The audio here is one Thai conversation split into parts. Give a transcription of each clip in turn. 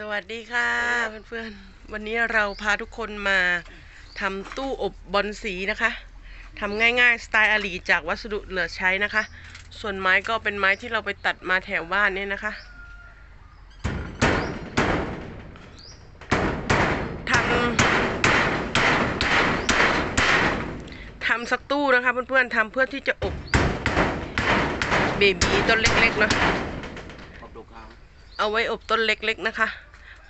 สวัสดีค่ะเพื่อนๆ วันนี้เราพาทุกคนมาทำตู้อบบอลสีนะคะทำง่ายๆ สไตล์อาลีจากวัสดุเหลือใช้นะคะ ส่วนไม้ก็เป็นไม้ที่เราไปตัดมาแถวบ้านเนี่ยนะคะทำทำสักตู้นะคะเพื่อนๆทำเพื่อที่จะอบเบบีต้นเล็กๆเนาะขอบดูกลางเอาไว้อบต้นเล็กๆนะคะ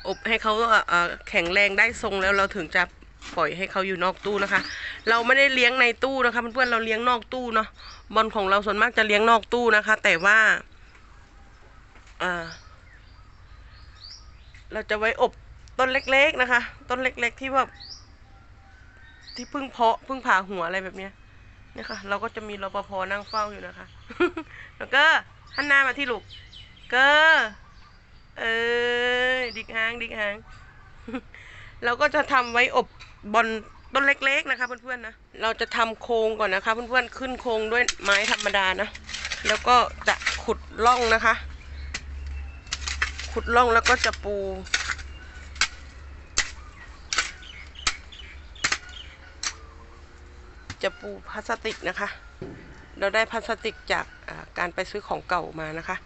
อบให้เขาเแข็งแรงได้ทรงแล้วเราถึงจะปล่อยให้เขาอยู่นอกตู้นะคะ เราไม่ได้เลี้ยงในตู้นะคะเพื่อนๆเราเลี้ยงนอกตู้เนาะบอลของเราส่วนมากจะเลี้ยงนอกตู้นะคะ แต่ว่าเราจะไว้อบต้นเล็ก ๆนะคะ ต้นเล็ก ๆ ที่แบบที่เพิ่งเพาะเพิ่งผ่าหัวอะไรแบบเนี้ยนี่ค่ะ เราก็จะมีรปภนั่งเฝ้าอยู่นะคะ แล้วก็หันหน้ามาที่ลูกเกอ เอ้ยดิกหางดิกหาง เราก็จะทำไว้อบบอนต้นเล็กๆนะคะเพื่อนๆนะ เราจะทำโครงก่อนนะคะเพื่อนๆขึ้นโครงด้วยไม้ธรรมดานะ แล้วก็จะขุดร่องนะคะ ขุดร่องแล้วก็จะปูจะปูพลาสติกนะคะ เราได้พลาสติกจากาการไปซื้อของเก่ามานะคะ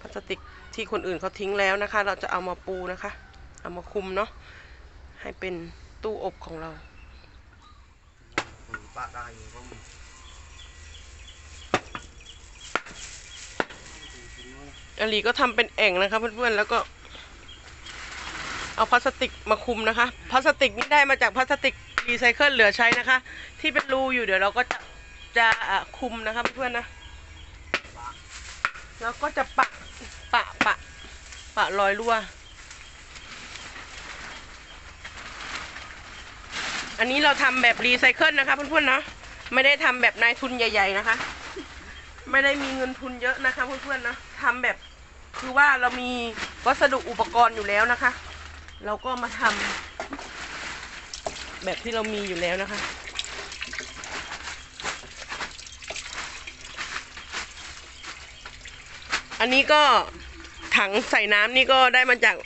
พลาสติก ที่คนอื่นเขาทิ้งแล้วนะคะ เราจะเอามาปูนะคะ เอามาคุมเนาะให้เป็นตู้อบของเรามีปะได้อยู่ก็มีอลีก็ทำเป็นแอ่งนะคะ เพื่อนๆแล้วก็ เอาพลาสติกมาคุมนะคะพลาสติกนี่ได้มาจากพลาสติกรีไซเคิลเหลือใช้นะคะ ที่เป็นรูอยู่เดี๋ยวเราก็จะจะอะคุมนะคะเพื่อนๆนะแล้วก็จะปะ ปะปะปะรอยรั่ว อันนี้เราทำแบบรีไซเคิลนะคะเพื่อนๆเนาะไม่ได้ทำแบบนายทุนใหญ่ ๆนะคะ ไม่ได้มีเงินทุนเยอะนะคะเพื่อนๆนะทำแบบคือว่าเรามีวัสดุอุปกรณ์อยู่แล้วนะคะ เราก็มาทำแบบที่เรามีอยู่แล้วนะคะอันนี้ก็ ถังใส่น้ำนี่ก็ได้มาจาก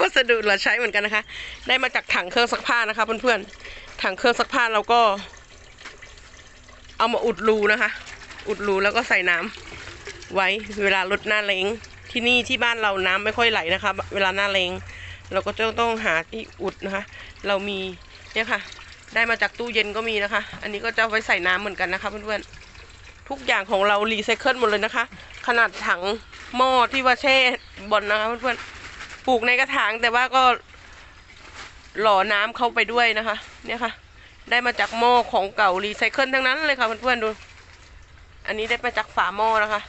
วัสดุเหลือใช้เหมือนกันนะคะ ได้มาจากถังเครื่องซักผ้านะคะเพื่อนๆถังเครื่องซักผ้าเราก็ เอามาอุดรูนะคะ อุดรูแล้วก็ใส่น้ำไว้เวลาลดหน้าแล้งที่นี่ที่บ้านเราน้ำไม่ค่อยไหลนะคะ เวลาหน้าแล้งเราก็จะต้องหาที่อุดนะคะ เรามีเนี่ยค่ะ ได้มาจากตู้เย็นก็มีนะคะ อันนี้ก็จะไว้ใส่น้ำเหมือนกันนะคะเพื่อนๆ ทุกอย่างของเรารีไซเคิลหมดเลยนะคะ ขนาดถังหม้อที่ว่าแช่บอลนะคะเพื่อนๆปลูกในกระถางแต่ว่าก็หล่อน้ำเข้าไปด้วยนะคะ เนี่ยค่ะ ได้มาจากหม้อของเก่ารีไซเคิลทั้งนั้นเลยค่ะเพื่อนๆดู อันนี้ได้มาจากฝาหม้อนะคะ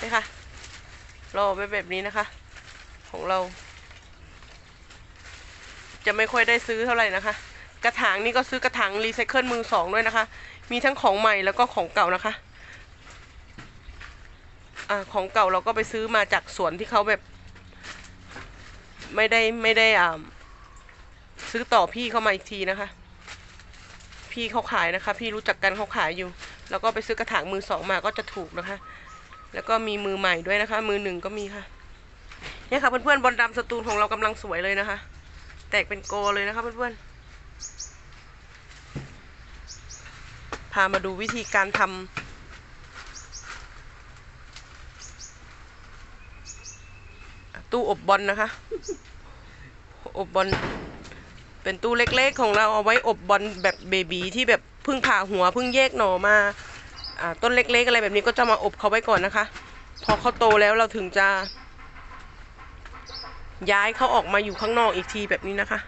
นี่ค่ะรอไปแบบนี้นะคะ ของเรา จะไม่ค่อยได้ซื้อเท่าไหร่นะคะ กระถางนี่ก็ซื้อกระถางรีไซเคิลมือสองด้วยนะคะ มีทั้งของใหม่แล้วก็ของเก่านะคะอ่าของเก่าเราก็ไปซื้อมาจากสวนที่เขาแบบ ไม่ได้ไม่ได้อ่าซื้อต่อพี่เข้ามาอีกทีนะคะ พี่เขาขายนะคะ พี่รู้จักกันเขาขายอยู่ แล้วก็ไปซื้อกระถางมือสองมาก็จะถูกนะคะ แล้วก็มีมือใหม่ด้วยนะคะ มือหนึ่งก็มีค่ะเนี่ยค่ะเพื่อนๆบอลดำสตูลของเรากำลังสวยเลยนะคะ แตกเป็นโกเลยนะคะเพื่อนๆามาดูวิธีการทำตู้อบบอลนะคะ อบบอลเป็นตู้เล็กๆของเราเอาไว้อบบอลแบบเบบีที่แบบเพิ่งผ่าหัวเพิ่งแยกหน่อมาอ่าต้นเล็กๆอะไรแบบนี้ก็จะมาอบเขาไว้ก่อนนะคะ พอเขาโตแล้วเราถึงจะ ย้ายเขาออกมาอยู่ข้างนอกอีกทีแบบนี้นะคะ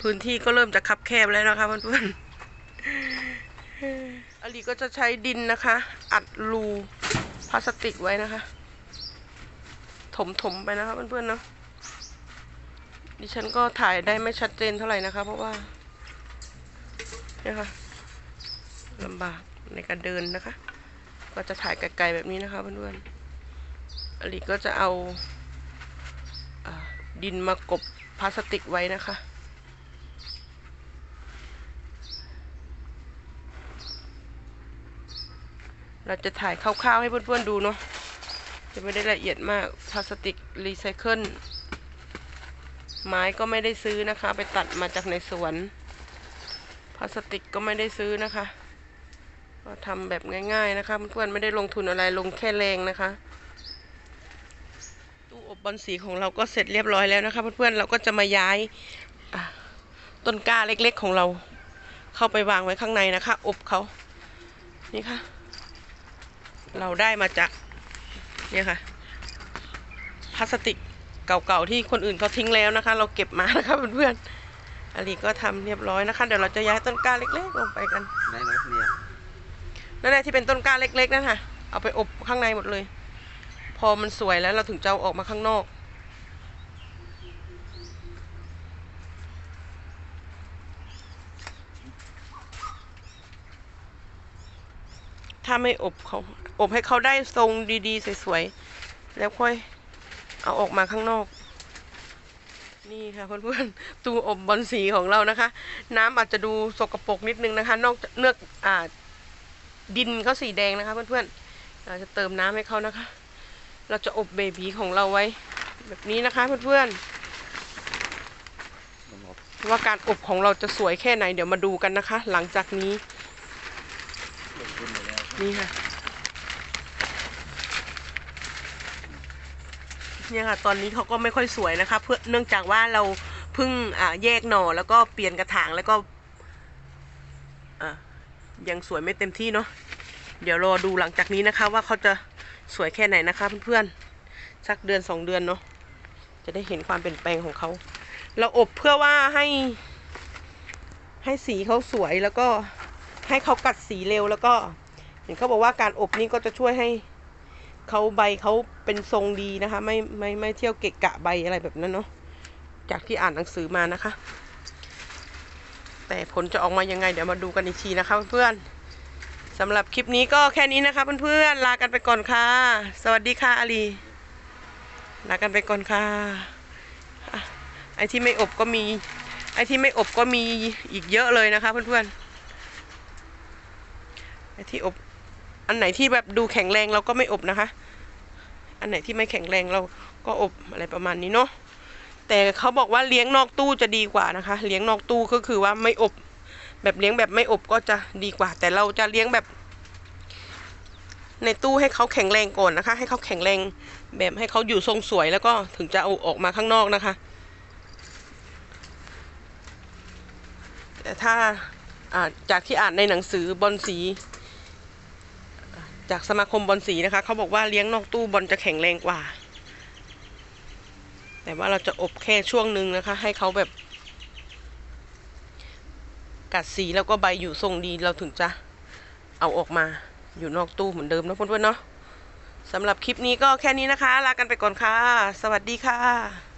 พื้นที่ก็เริ่มจะคับแคบแล้วนะคะเพื่อนๆ อลีก็จะใช้ดินนะคะ อัดรูพลาสติกไว้นะคะ ถมๆไปนะคะเพื่อนๆเนาะดิฉันก็ถ่ายได้ไม่ชัดเจนเท่าไหร่นะคะ เพราะว่าเนี่ยค่ะลำบากในการเดินนะคะ ก็จะถ่ายไกลๆแบบนี้นะคะเพื่อนๆอลิก็จะเอาอาดินมากบพลาสติกไว้นะคะ เราจะถ่ายคร่าวๆให้เพื่อนๆดูเนาะจะไม่ได้ละเอียดมากพลาสติกรีไซเคิลไม้ก็ไม่ได้ซื้อนะคะ ไปตัดมาจากในสวนพลาสติกก็ไม่ได้ซื้อนะคะก็ทำแบบง่าย ๆนะคะเพื่อนๆไม่ได้ลงทุนอะไรลงแค่แรงนะคะตู้อบบอลสีของเราก็เสร็จเรียบร้อยแล้วนะคะเพื่อนๆเราก็จะมาย้ายต้นกล้าเล็กๆของเรา เข้าไปวางไว้ข้างในนะคะ อบเขานี่ค่ะ เราได้มาจากเนี่ยค่ะพลาสติกเก่าๆที่คนอื่นเขาทิ้งแล้วนะคะ เราเก็บมานะคะเพื่อนๆอลีก็ทำเรียบร้อยนะคะ เดี๋ยวเราจะย้ายต้นกล้าเล็กๆลงไปกันได้ไหมเนี่ยนั่นแหละที่เป็นต้นกล้าเล็กๆนั่นค่ะเอาไปอบข้างในหมดเลย พอมันสวยแล้วเราถึงจะเอาออกมาข้างนอก ถ้าไม่อบเขาอบให้เขาได้ทรงดีๆ สวยๆ แล้วค่อยเอาออกมาข้างนอก นี่ค่ะเพื่อนๆตู้อบบอลสีของเรานะคะ น้ำอาจจะดูสกปรกนิดนึงนะคะ นอกเนือกอ่าดินเขาสีแดงนะคะเพื่อนๆเราจะเติมน้ำให้เขานะคะ เราจะอบเบบีของเราไว้ แบบนี้นะคะเพื่อนๆว่าการอบของเราจะสวยแค่ไหนเดี๋ยวมาดูกันนะคะ หลังจากนี้ ลงทุนหมดแล้ว นี่ค่ะ เนี่ยค่ะ ตอนนี้เขาก็ไม่ค่อยสวยนะคะ เพื่อเนื่องจากว่าเราเพิ่งอ่าแยกหน่อแล้วก็เปลี่ยนกระถางแล้วก็อะยังสวยไม่เต็มที่เนาะเดี๋ยวรอดูหลังจากนี้นะคะ ว่าเขาจะสวยแค่ไหนนะคะเพื่อนๆสักเดือนสองเดือนเนาะจะได้เห็นความเปลี่ยนแปลงของเขา เราอบเพื่อว่าให้ ให้สีเขาสวยแล้วก็ให้เขากัดสีเร็วแล้วก็ ห็นเขาบอกว่าการอบนี่ก็จะช่วยให้เขาใบเขาเป็นทรงดีนะคะ ไม่ไม่ไม่เที่ยวเกะกะใบอะไรแบบนั้นเนาะจากที่อ่านหนังสือมานะคะ แต่ผลจะออกมายังไง เดี๋ยวมาดูกันอีกทีนะคะเพื่อนๆสำหรับคลิปนี้ก็แค่นี้นะคะเพื่อนๆลากันไปก่อนค่ะ สวัสดีค่ะอาลีลากันไปก่อนค่ะอะไอที่ไม่อบก็มีไอที่ไม่อบก็มีอีกเยอะเลยนะคะเพื่อนๆไอที่อบ อันไหนที่แบบดูแข็งแรงเราก็ไม่อบนะคะ อันไหนที่ไม่แข็งแรงเราก็อบอะไรประมาณนี้เนาะ แต่เขาบอกว่าเลี้ยงนอกตู้จะดีกว่านะคะ เลี้ยงนอกตู้ก็คือว่าไม่อบ แบบเลี้ยงแบบไม่อบก็จะดีกว่า แต่เราจะเลี้ยงแบบ ในตู้ให้เขาแข็งแรงก่อนนะคะ ให้เขาแข็งแรงแบบให้เขาอยู่ทรงสวยแล้วก็ถึงจะเอาออกมาข้างนอกนะคะ แต่ถ้าอ่าจากที่อ่านในหนังสือบอลสี จากสมาคมบอลสีนะคะเขาบอกว่าเลี้ยงนอกตู้บอลจะแข็งแรงกว่า แต่ว่าเราจะอบแค่ช่วงหนึ่งนะคะ ให้เขาแบบ กัดสีแล้วก็ใบอยู่ทรงดีเราถึงจะเอาออกมาอยู่นอกตู้เหมือนเดิมนะเพื่อนๆเนาะสำหรับคลิปนี้ก็แค่นี้นะคะ ลากันไปก่อนค่ะ สวัสดีค่ะ